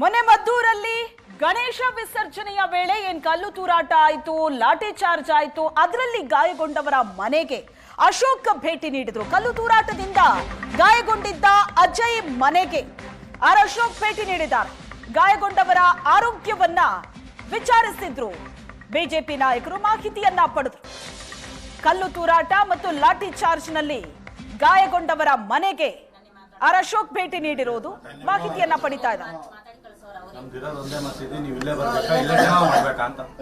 ಮೊನ್ನೆ ಮದ್ದೂರಲ್ಲಿ ಗಣೇಶ ವಿಸರ್ಜನೆಯ ವೇಳೆ ಏನ್ ಕಲ್ಲು ತೂರಾಟ ಆಯ್ತು, ಲಾಠಿ ಚಾರ್ಜ್ ಆಯ್ತು, ಅದರಲ್ಲಿ ಗಾಯಗೊಂಡವರ ಮನೆಗೆ ಅಶೋಕ್ ಭೇಟಿ ನೀಡಿದ್ರು. ಕಲ್ಲು ತೂರಾಟದಿಂದ ಗಾಯಗೊಂಡಿದ್ದ ಅಜಯ್ ಮನೆಗೆ ಆರ್ ಅಶೋಕ್ ಭೇಟಿ ನೀಡಿದ್ದಾರೆ. ಗಾಯಗೊಂಡವರ ಆರೋಗ್ಯವನ್ನ ವಿಚಾರಿಸಿದ್ರು. ಬಿಜೆಪಿ ನಾಯಕರು ಮಾಹಿತಿಯನ್ನ ಪಡೆದ್ರು. ಕಲ್ಲು ತೂರಾಟ ಮತ್ತು ಲಾಠಿ ಚಾರ್ಜ್ನಲ್ಲಿ ಗಾಯಗೊಂಡವರ ಮನೆಗೆ ಆರ್ ಅಶೋಕ್ ಭೇಟಿ ನೀಡಿರೋದು ಮಾಹಿತಿಯನ್ನ ಪಡಿತಾ ಇದ್ದಾರೆ.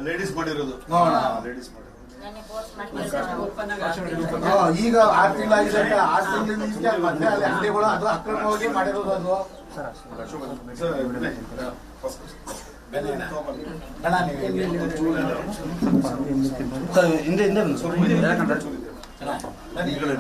ಲೇಡೀಸ್ ಮಾಡಿರೋದು. ಲೇಡೀಸ್ ಮಾಡಿರೋದು. ಹಾ, ಈಗ ಆರ್ ತಿಂಗಳಾಗಿದೆ ಅಂತ ಆರು ತಿಂಗಳಿಂದ ಅಲ್ಲಿ ಅಂಗಡಿಗಳು ಅದು ಅಕ್ರಮವಾಗಿ ಮಾಡಿರೋದು ಅದು. ಹಿಂದೆ ಹಿಂದೆ ಯಾಕಂದ್ರೆ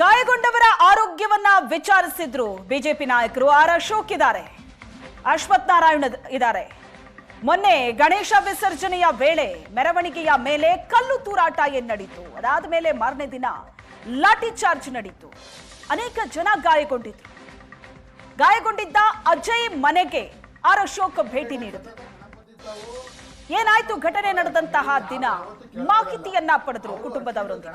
ಗಾಯಗೊಂಡವರ ಆರೋಗ್ಯವನ್ನ ವಿಚಾರಿಸಿದ್ರು ಬಿಜೆಪಿ ನಾಯಕರು. ಆರ್ ಅಶೋಕ್ ಇದ್ದಾರೆ. ಅಶ್ವಥ್ ನಾರಾಯಣ ಇದ್ದಾರೆ. ಮೊನ್ನೆ ಗಣೇಶ ವಿಸರ್ಜನೆಯ ವೇಳೆ ಮೆರವಣಿಗೆಯ ಮೇಲೆ ಕಲ್ಲು ತೂರಾಟ ಏನ್ ನಡೀತು ಅದಾದ ಮೇಲೆ ಮಾರನೇ ದಿನ ಲಾಠಿ ಚಾರ್ಜ್ ನಡೀತು. ಅನೇಕ ಜನ ಗಾಯಗೊಂಡಿದ್ರು. ಗಾಯಗೊಂಡಿದ್ದ ಅಜಯ್ ಮನೆಗೆ ಆರ್ ಅಶೋಕ್ ಭೇಟಿ ನೀಡಿದ್ರು. ಏನಾಯ್ತು ಘಟನೆ ನಡೆದಂತಹ ದಿನ? ಮಾಹಿತಿಯನ್ನ ಪಡೆದ್ರು ಕುಟುಂಬದವರೊಂದಿಗೆ.